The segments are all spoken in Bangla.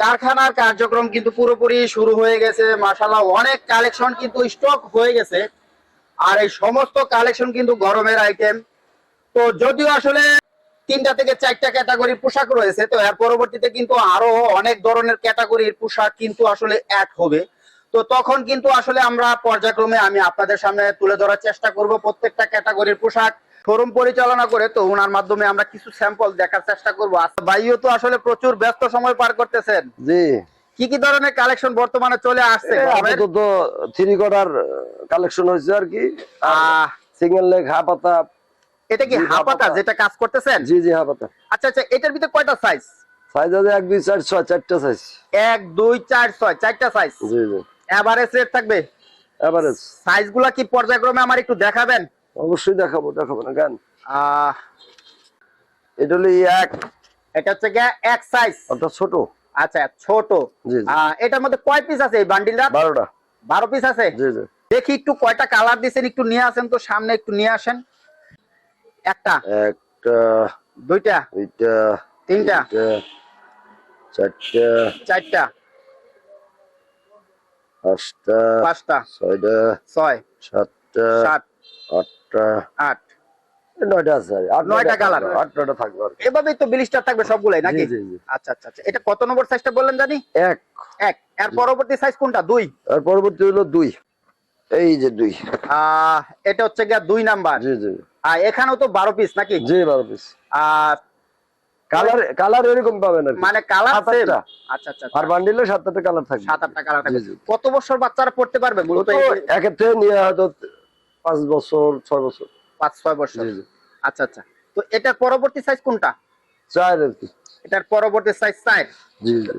কারখানার কার্যক্রম কিন্তু পুরোপুরি শুরু হয়ে গেছে মাশাল্লাহ অনেক কালেকশন কিন্তু স্টক হয়ে গেছে। আর এই সমস্ত কালেকশন কিন্তু গরমের আইটেম তো যদিও আসলে তিনটা থেকে চারটা ক্যাটাগরির পোশাক রয়েছে, তো এর পরবর্তীতে কিন্তু আরও অনেক ধরনের ক্যাটাগরির পোশাক কিন্তু আসলে অ্যাড হবে। তো তখন কিন্তু আসলে আমরা পর্যায়ক্রমে আমি আপনাদের সামনে তুলে ধরার চেষ্টা করব প্রত্যেকটা ক্যাটাগরির পোশাক। শোরুম পরিচালনা করে তো ওনার মাধ্যমে আমরা কিছু স্যাম্পল দেখার চেষ্টা করব। আচ্ছা ভাইও তো আসলে প্রচুর ব্যস্ত সময় পার করতেছেন। জি। কি কি ধরনের কালেকশন বর্তমানে চলে আসছে? আপাতত থ্রি কোয়ার্টার কালেকশন হয়েছে আর কি। সিঙ্গেল লেগ হাফ এটা কি হাপাতা। যেটা কাজ করতেছেন? জি জি হাফ আচ্ছা আচ্ছা এটার ভিতরে কয়টা সাইজ সাইজ আছে এক দুই চার ছয় চারটা সাইজ এক দুই চার ছয় চারটা সাইজ জি জি। এভারেজ রেট থাকবে? এভারেজ সাইজগুলা কি পর্যায়ক্রমে আমার একটু দেখাবেন? অবশ্যই দেখাবো দেখাবো না গান। আহ, এটা হলো এক এটা হচ্ছে এক সাইজ অর্থাৎ ছোট। আচ্ছা ছোট। জি জি। আহ, এটার মধ্যে কয় পিস আছে এই বান্ডিলটা বারোটা। বারো পিস আছে? জি জি। দেখি একটু কয়টা কালার দিছেন একটু নিয়ে আসেন তো সামনে একটু নিয়ে আসেন। একটা একটা দুইটা দুইটা তিনটা চারটা চারটা পাঁচটা পাঁচটা ছয়টা ছয় সাতটা সাত। আটটা আট। নয়টা আছে আর কি। আট নয়টা নয়টা আট নয়টা থাকবে এভাবেই তো বিলিস্টার থাকবে সবগুলাই নাকি? জি, জি, জি। আচ্ছা আচ্ছা আচ্ছা। এটা কত নম্বর সাইজটা বললেন জানি? এক। এক। এর পরবর্তী সাইজ কোনটা? দুই? আর পরবর্তী হলো দুই। এই যে দুই। আহ এটা হচ্ছে গিয়া দুই নাম্বার। জি জি। আর এখানেও তো বারো পিস নাকি? জি বারো পিস আর কালার কালার এরকম পাবেন মানে কালার আচ্ছা আচ্ছা আর বান্ডিলে সাত আটটা কালার থাকবে। সাত আটটা কালার থাকবে। কত বছর বাচ্চারা পড়তে পারবে? মূলত থেকে নিয়ে হয়তো পাঁচ বছর ছয় বছর। পাঁচ ছয় বছর। আচ্ছা আচ্ছা। তো পরবর্তী সাইজ কোনটা? চার আর কি এটার পরবর্তী সাইজ চার। জি জি।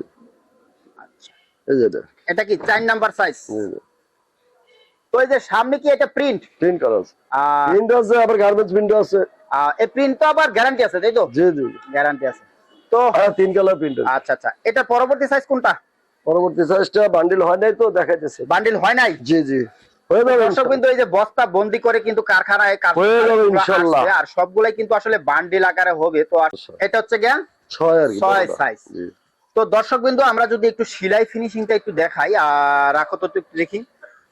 এটা। কি চার নাম্বার সাইজ তো এই যে সামনে কি এটা প্রিন্ট প্রিন্ট করা আছে। প্রিন্ট আছে আবার গার্মেন্টস প্রিন্ট আছে। এই প্রিন্ট তো আবার গ্যারান্টি আছে তাই তো? জি জি। গ্যারান্টি আছে। তো তিন কালার প্রিন্ট আচ্ছা আচ্ছা। এটা পরবর্তী সাইজ কোনটা? পরবর্তী সাইজটা বান্ডিল হয় নাই তো দেখাইতেছে। বান্ডিল হয় নাই? জি জি। হয়ে যাবে দর্শক কিন্তু এই যে বস্তা বন্দি করে কিন্তু কারখানায় কাজ- হয়ে যাবে কাজগুলো আর সবগুলাই কিন্তু আসলে বান্ডিল আকারে হবে। তো। এটা হচ্ছে গিয়া ছয় আর ছয় বড়টা। তো দর্শক বিন্দু আমরা যদি একটু সেলাই ফিনিশিংটা একটু দেখাই আর রাখো তো একটু দেখি।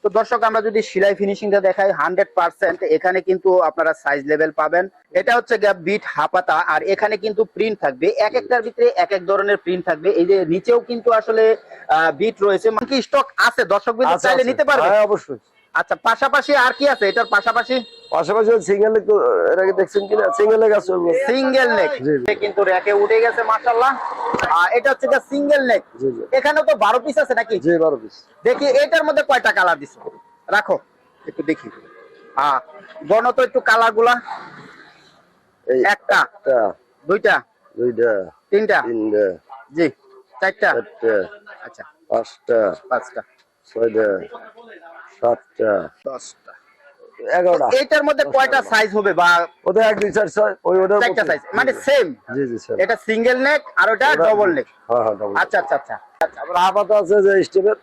তো দর্শক আমরা যদি সেলাই ফিনিশিংটা দেখাই হান্ড্রেড পার্সেন্ট এখানে কিন্তু আপনারা সাইজ লেভেল পাবেন। এটা হচ্ছে বিট হাপাতা আর এখানে কিন্তু প্রিন্ট থাকবে। এক একটার ভিতরে এক এক ধরনের প্রিন্ট থাকবে। এই যে নিচেও কিন্তু আসলে বিট রয়েছে। মানে কি স্টক আছে। দর্শক বিন্দু চাইলে। নিতে পারবে হ্যাঁ অবশ্যই। আচ্ছা পাশাপাশি আর কি আছে? এটার পাশাপাশি? পাশাপাশি সিঙ্গেল তো এর আগে দেখছেন কিনা? সিঙ্গেল লেগ আছে সিঙ্গেল নেক। কিন্তু র্যাকে উঠে গেছে মাশাআল্লাহ। আর এটা হচ্ছে সিঙ্গেল নেক এখানে তো বারো পিস আছে নাকি? জি বারো পিস দেখি এটার মধ্যে কয়টা কালার দিছো? রাখো একটু দেখি। হ্যাঁ গণ তো একটু কালারগুলা এই একটা একটা দুইটা দুইটা তিনটা। তিনটা জি চারটা। চারটা আচ্ছা। পাঁচটা পাঁচটা। ছয়টা সাতটা। দশটা। এগারোটা। এটার মধ্যে কয়টা সাইজ হবে বা ওদের এক দুই চার ছয় ওই ওটার চারটা সাইজ মানে সেম জি। জি স্যার এটা সিঙ্গেল নেক আর ওটা ডবল নেক হ্যাঁ হ্যাঁ। আচ্ছা আচ্ছা আচ্ছা। আবার হাফাতা আছে যে স্টেপের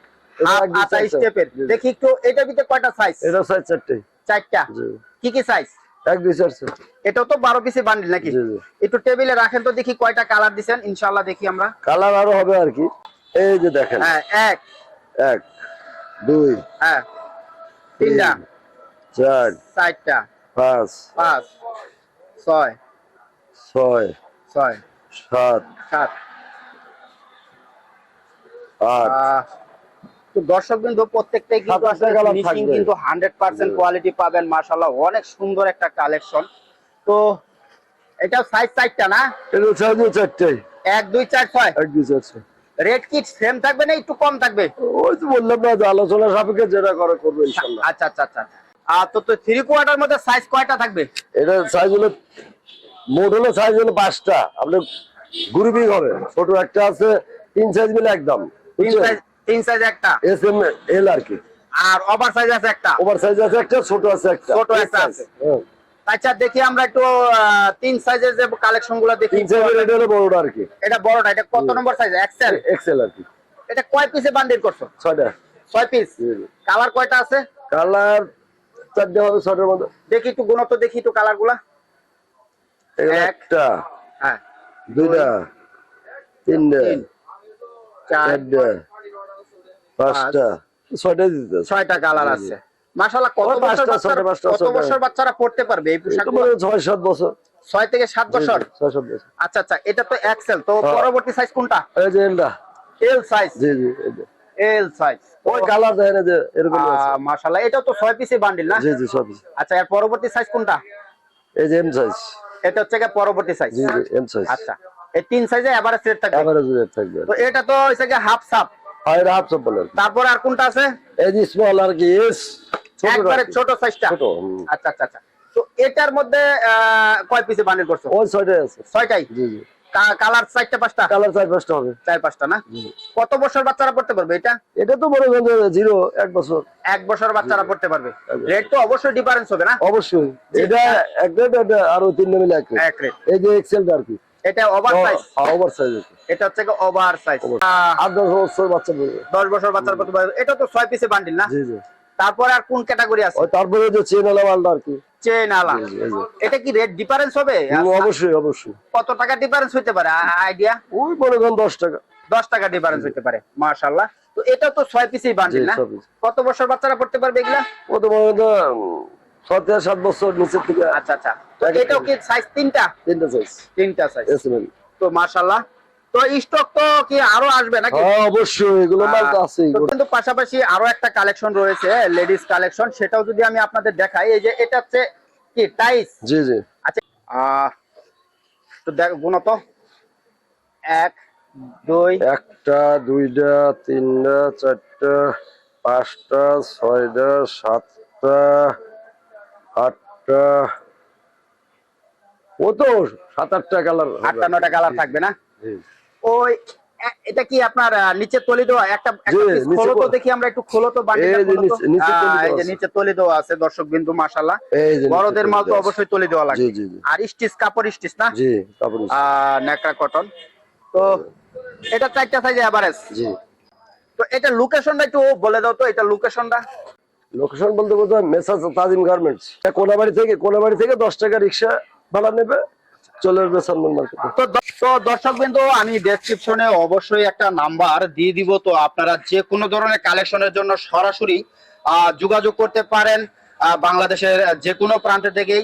আচ্ছা স্টেপের। দেখি একটু এটার ভিতরে কয়টা সাইজ এটা সাইজ চারটে। চারটা? কি কি সাইজ এক দুই চার এটাও তো বারো বান্ডিল নাকি। একটু টেবিলে রাখেন তো দেখি কয়টা কালার দিছেন ইনশাল্লাহ দেখি আমরা। কালার আরও হবে আর কি। এই যে দেখেন। হ্যাঁ এক। এক দুই। হ্যাঁ। তিনটা। চার চারটা। পাঁচ পাঁচ ছয় ছয় ছয় সাত সাত। দর্শক কিন্তু কিন্তু 100% কোয়ালিটি পাবেন অনেক সুন্দর একটা কালেকশন তো এটা সাইজ চারটা না? এটা সাইজ চারটাই 1 2 4 6 রেট কি সেম থাকবে না একটু কম থাকবে? ওই তো বললাম না আলোচনা সাপেক্ষে যেটা করে করবে ইনশাআল্লাহ আচ্ছা আচ্ছা আচ্ছা। আর তো তো থ্রি কোয়ার্টার মধ্যে সাইজ কয়টা থাকবে? এটা সাইজ হলো মোট হলো সাইজ হলো পাঁচটা। আপনি গ্রুপই হবে ছোট একটা আছে তিন সাইজ মিলে একদম। তিন সাইজ তিন সাইজ একটা? এস এম এল আর কি। আর ওভার সাইজ আছে একটা? ওভার সাইজ আছে একটা ছোট আছে একটা। ছোট একটা আছে। হ্যাঁ। আচ্ছা দেখি আমরা একটু তিন সাইজের যে কালেকশনগুলো দেখি। এটা হলো বড়টা আর কি। এটা বড়টা এটা কত নম্বর সাইজ এক্সেল এক্সেল আর কি। এটা কয় পিসে বান্ডিল করছ? ছয়টা। ছয় পিস কালার কয়টা আছে? কালার চারটে হবে ছয়টার মধ্যে। দেখি একটু গুণত দেখি একটু কালারগুলা। একটা হ্যাঁ। দুইটা তিনটা তিন, চার চারটা পাঁচটা। ছয়টা দিতে ছয়টা কালার আছে। মাশাআল্লাহ কত বছর বাচ্চারা কত বছর বাচ্চারা পড়তে পারবে এই পোশাক তোমার ছয় সাত বছর। ছয় থেকে বছর? ছয় সাত বছর। আচ্ছা আচ্ছা এটা তো এক্সেল তো হ্যাঁ। পরবর্তী সাইজ কোনটা? এই যে এলটা এল সাইজ জি জি এল সাইজ ওই কালার দেখেন যে এরকম আছে। মাশাআল্লাহ এটাও তো ছয় পিসের বান্ডিল না? জি জি সব আচ্ছা এর পরবর্তী সাইজ কোনটা? এই যে এম সাইজ এটা হচ্ছে গিয়ে পরবর্তী সাইজ জি জি এম সাইজ আচ্ছা এই তিন সাইজে এভারেজ রেট থাকবে? এভারেজ রেট থাকবে। তো এটা তো গিয়ে হাফ সাপ হাফ বলেন তারপর আর কোনটা আছে? এই যে স্মল আর কি এস ছোট একবারে ছোট সাইজটা আচ্ছা আচ্ছা আচ্ছা। তো এটার মধ্যে কয় পিসে করছ? ওই ছয়টাই আছে। ছয়টাই? জি জি। কালার চারটা পাঁচটা? কালার চার পাঁচটা হবে। চার পাঁচটা না? কত বছর বাচ্চারা পড়তে পারবে এটা? এটা তো জিরো এক বছর। এক বছর বাচ্চারা পড়তে পারবে। রেট তো অবশ্যই ডিফারেন্স হবে না? অবশ্যই। এটা এক রেট আরও তিনটা মিলে এক রেট এক রেট এই যে এক্সেলটা আর কি। এটা ওভার সাইজ ওভার সাইজ এটা হচ্ছে ওভার সাইজ আট দশ বছর বাচ্চা দশ বছর বাচ্চারা পড়তে পারবে। এটা তো ছয় পিসে বান্ডিল না? জি জি। তারপরে আর কোন ক্যাটাগরি আছে? তারপরে যে চেন আলা মালটা আর কি। চেন আলা। এটা কি রেট ডিফারেন্স হবে? অবশ্যই অবশ্যই। কত টাকা ডিফারেন্স হইতে পারে? আইডিয়া ওই মনে করেন দশ টাকা। দশ টাকা ডিফারেন্স হইতে পারে মাশাল্লাহ তো এটা তো ছয় পিসেই বান্ডিল না? কত বছর বাচ্চারা পড়তে পারবে এগুলা? ও তো করেন উম, ছয় সাত বছর নিচের থেকে আচ্ছা আচ্ছা। তো এটাও কি সাইজ তিনটা? তিনটা সাইজ তিনটা সাইজ তো মাশাল্লাহ তো স্টক তো কি আরও আসবে নাকি? অবশ্যই এগুলো মাল তো আছেই। কিন্তু পাশাপাশি আরও একটা কালেকশন রয়েছে লেডিস কালেকশন সেটাও যদি আমি আপনাদের দেখাই এই যে এটা হচ্ছে কি টাইস জি জি। আচ্ছা তো দেখ গুণত এক দুই। একটা দুইটা তিনটা চারটা পাঁচটা ছয়টা সাতটা আটটা। ও তো সাত আটটা কালার আটটা নয়টা কালার থাকবে না? ওই এটা কি আপনার নিচে তলি দেওয়া? একটা খোলো তো দেখি আমরা একটু খোলো তো। নিচে- তলি দেওয়া আছে। দর্শক বিন্দু নিচে বড়দের মাল তো অবশ্যই তলি দেওয়া জি আর স্টিচ কাপড় স্টিচ না? কটন। তো এটা চারটা সাইজ এভারেজ তো এটা লোকেশনটা একটু বলে দাও তো এটা লোকেশনটা লোকেশন বলতে বলতে মেসাজ তাজিম গার্মেন্টস কোনাবাড়ি থেকে কোনাবাড়ি থেকে দশ টাকা রিক্সা ভাড়া নেবে। চলে আসবে সালমান মার্কেটে। তো দর্শক বিন্দু আমি ডেসক্রিপশনে অবশ্যই একটা নাম্বার দিয়ে দিব। তো আপনারা যে কোনো ধরনের কালেকশনের জন্য সরাসরি যোগাযোগ করতে পারেন বাংলাদেশের যে কোনো প্রান্ত থেকেই।